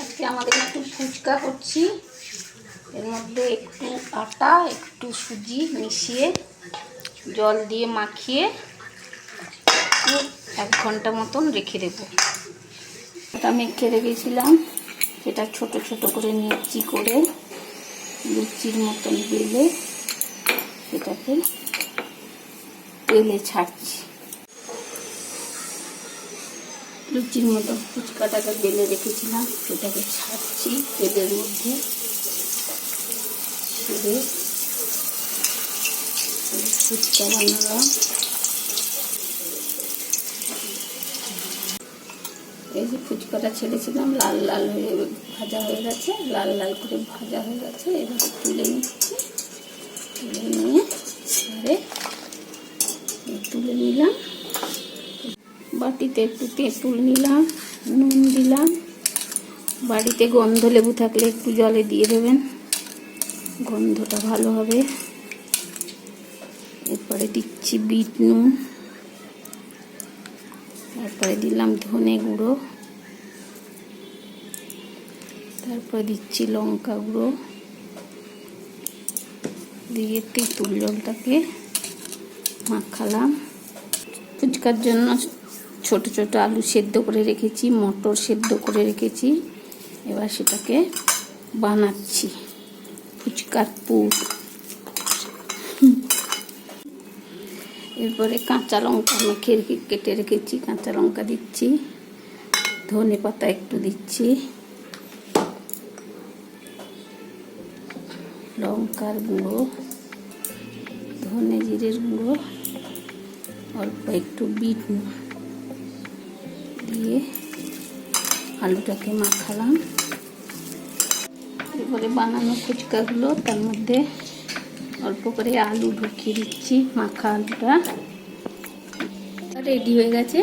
আজকে আমাদের একটু ফুচকা করছি। এর মধ্যে একটু আটা, একটু সুজি মিশিয়ে জল দিয়ে মাখিয়ে এক ঘণ্টা মতন রেখে দেবো। এটা মেখে রেখেছিলাম। সেটা ছোট ছোট করে নিচ্ছি করে লুচির মতন বেলে সেটাকে তেলে ছাড়ছি। লুচির মতো ফুচকাটাকে বেলে রেখেছিলাম, সেটাকে ছাড়ছি তেলের মধ্যে। ফুচকা বানালাম। এই যে ফুচকাটা ছেড়েছিলাম, লাল লাল হয়ে ভাজা হয়ে গেছে, লাল লাল করে ভাজা হয়ে গেছে, এবার তুলে নিচ্ছি। তুলে নিয়ে এবারে তুলে নিলাম বাটিতে একটু তেঁতুল নিলাম, নুন দিলাম। বাড়িতে গন্ধ লেবু থাকলে একটু জলে দিয়ে দেবেন, গন্ধটা ভালো হবে। এরপরে দিচ্ছি বিট নুন। তারপরে দিলাম ধনে গুঁড়ো। তারপরে দিচ্ছি লঙ্কা গুঁড়ো। দিয়ে তেঁতুল জলটাকে মাখালাম। ফুচকার জন্য ছোট ছোট আলু সেদ্ধ করে রেখেছি, মটর সেদ্ধ করে রেখেছি। এবার সেটাকে বানাচ্ছি। ফুচকার পুর। এরপরে কাঁচা লঙ্কা মেখে কেটে রেখেছি, কাঁচা লঙ্কা দিচ্ছি। ধনে পাতা একটু দিচ্ছি। লঙ্কার গুঁড়ো, ধনে জিরের গুঁড়ো, অল্প একটু বিট দিয়ে আলুটাকে মাখালাম। এরপরে বানানো ফুচকাগুলো, তার মধ্যে অল্প করে আলু ঢুকিয়ে দিচ্ছি মাখা আলুটা। রেডি হয়ে গেছে।